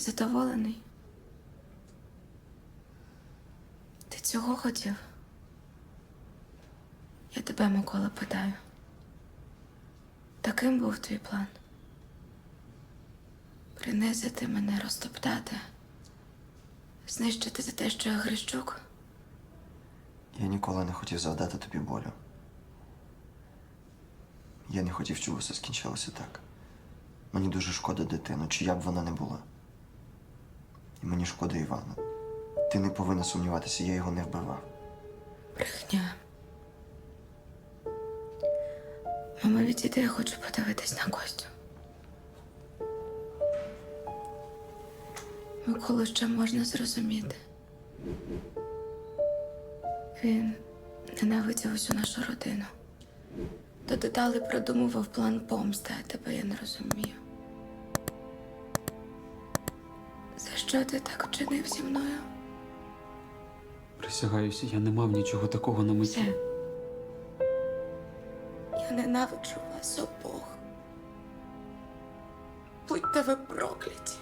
Задоволений? Ти цього хотів? Я тебе, Микола, питаю. Таким був твій план? Принизити мене, розтоптати, знищити за те, що я Грищук? Я ніколи не хотів завдати тобі болю. Я не хотів, щоб усе скінчилося так. Мені дуже шкода дитину, чия б вона не була. І мені шкода Івана. Ти не повинна сумніватися, я його не вбивав. Брехня. Мама, відійди, я хочу подивитись на Костю. Миколу ще можна зрозуміти. Він ненавидів усю нашу родину. До деталей продумував план помсти, а тебе я не розумію. Що ти так вчинив зі мною? Присягаюся, я не мав нічого такого на меті. Все. Я ненавиджу вас обох. Будьте ви прокляті.